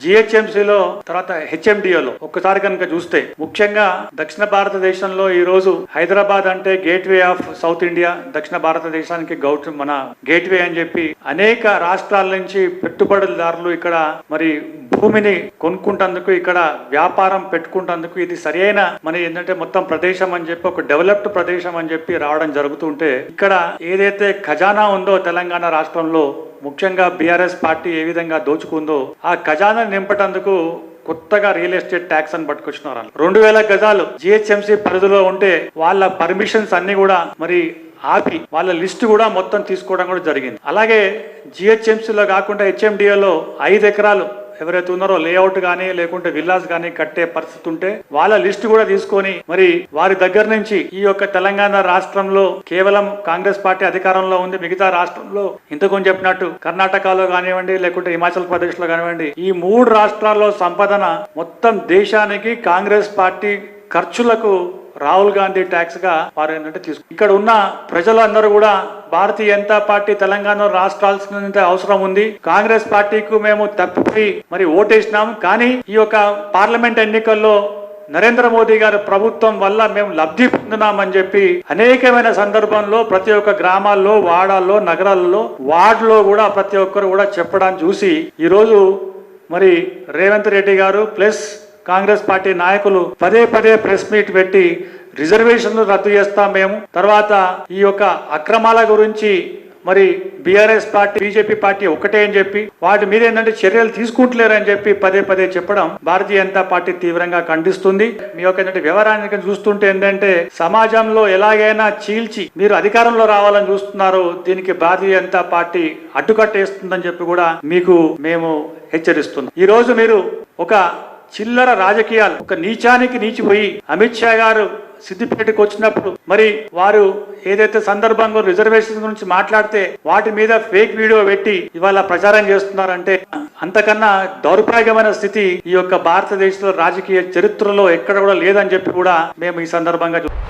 జిహెచ్ఎంసీలో తర్వాత హెచ్ఎండిఏలో ఒక్కసారి కనుక చూస్తే ముఖ్యంగా దక్షిణ భారతదేశంలో ఈ రోజు హైదరాబాద్ అంటే గేట్వే ఆఫ్ సౌత్ ఇండియా దక్షిణ భారతదేశానికి గౌట్ మన గేట్వే అని చెప్పి అనేక రాష్ట్రాల నుంచి పెట్టుబడిదారులు ఇక్కడ మరి భూమిని కొనుక్కుంటందుకు ఇక్కడ వ్యాపారం పెట్టుకుంటందుకు ఇది సరైన మన ఏంటంటే మొత్తం ప్రదేశం అని చెప్పి ఒక డెవలప్డ్ ప్రదేశం అని చెప్పి రావడం జరుగుతుంటే ఇక్కడ ఏదైతే ఖజానా ఉందో తెలంగాణ రాష్ట్రంలో ముఖ్యంగా బీఆర్ఎస్ పార్టీ ఏ విధంగా దోచుకుందో ఆ ఖజానా నింపటందుకు కొత్తగా రియల్ ఎస్టేట్ ట్యాక్స్ అని పట్టుకొచ్చినారు రెండు వేల గజాలు జిహెచ్ఎంసీ పరిధిలో ఉంటే వాళ్ళ పర్మిషన్స్ అన్ని కూడా మరి ఆపి వాళ్ళ లిస్ట్ కూడా మొత్తం తీసుకోవడం కూడా జరిగింది. అలాగే జిహెచ్ఎంసీలో కాకుండా హెచ్ఎండిఏలో ఐదు ఎకరాలు ఎవరైతే ఉన్నారో లేఅవుట్ కానీ లేకుంటే విల్లాస్ కానీ కట్టే పరిస్థితి ఉంటే వాళ్ళ లిస్ట్ కూడా తీసుకొని మరి వారి దగ్గర నుంచి ఈ యొక్క తెలంగాణ రాష్ట్రంలో కేవలం కాంగ్రెస్ పార్టీ అధికారంలో ఉంది మిగతా రాష్ట్రంలో ఇంతకుముందు చెప్పినట్టు కర్ణాటకలో కానివ్వండి లేకుంటే హిమాచల్ ప్రదేశ్లో కానివ్వండి ఈ మూడు రాష్ట్రాల్లో సంపదన మొత్తం దేశానికి కాంగ్రెస్ పార్టీ ఖర్చులకు రాహుల్ గాంధీ ట్యాక్స్గా వారు ఏంటంటే తీసుకు ఇక్కడ ఉన్న ప్రజలందరూ కూడా భారతీయ జనతా పార్టీ తెలంగాణ రాష్ట్రాల్సిన అవసరం ఉంది. కాంగ్రెస్ పార్టీకు మేము తప్పిపోయి మరి ఓటేసినాం కానీ ఈ యొక్క పార్లమెంట్ ఎన్నికల్లో నరేంద్ర మోదీ గారి ప్రభుత్వం వల్ల మేము లబ్ధి పొందినామని చెప్పి అనేకమైన సందర్భంలో ప్రతి ఒక్క గ్రామాల్లో వాడాల్లో నగరాల్లో వార్డులో కూడా ప్రతి ఒక్కరు కూడా చెప్పడానికి చూసి ఈరోజు మరి రేవంత్ రెడ్డి గారు ప్లస్ కాంగ్రెస్ పార్టీ నాయకులు పదే పదే ప్రెస్ మీట్ పెట్టి రిజర్వేషన్లు రద్దు చేస్తాం మేము. తర్వాత ఈ యొక్క అక్రమాల గురించి మరి బీఆర్ఎస్ పార్టీ బీజేపీ పార్టీ ఒకటే అని చెప్పి వాటి మీద ఏంటంటే చర్యలు తీసుకుంటలేరని చెప్పి పదే పదే చెప్పడం భారతీయ జనతా పార్టీ తీవ్రంగా ఖండిస్తుంది. మీ యొక్క ఏంటంటే వివరానికి చూస్తుంటే ఏంటంటే సమాజంలో ఎలాగైనా చీల్చి మీరు అధికారంలో రావాలని చూస్తున్నారు. దీనికి భారతీయ జనతా పార్టీ అడ్డుకట్టేస్తుందని చెప్పి కూడా మీకు మేము హెచ్చరిస్తున్నాం. ఈ రోజు మీరు ఒక చిల్లర రాజకీయాలు. ఒక నీచానికి నీచిపోయి అమిత్ షా గారు సిద్దిపేటకు వచ్చినప్పుడు మరి వారు ఏదైతే సందర్భంగా రిజర్వేషన్ గురించి మాట్లాడితే వాటి మీద ఫేక్ వీడియో పెట్టి ఇవాళ ప్రచారం చేస్తున్నారంటే అంతకన్నా దౌర్భాగ్యమైన స్థితి ఈ యొక్క భారతదేశంలో రాజకీయ చరిత్రలో ఎక్కడ కూడా లేదని చెప్పి కూడా మేము ఈ సందర్భంగా చూస్తాం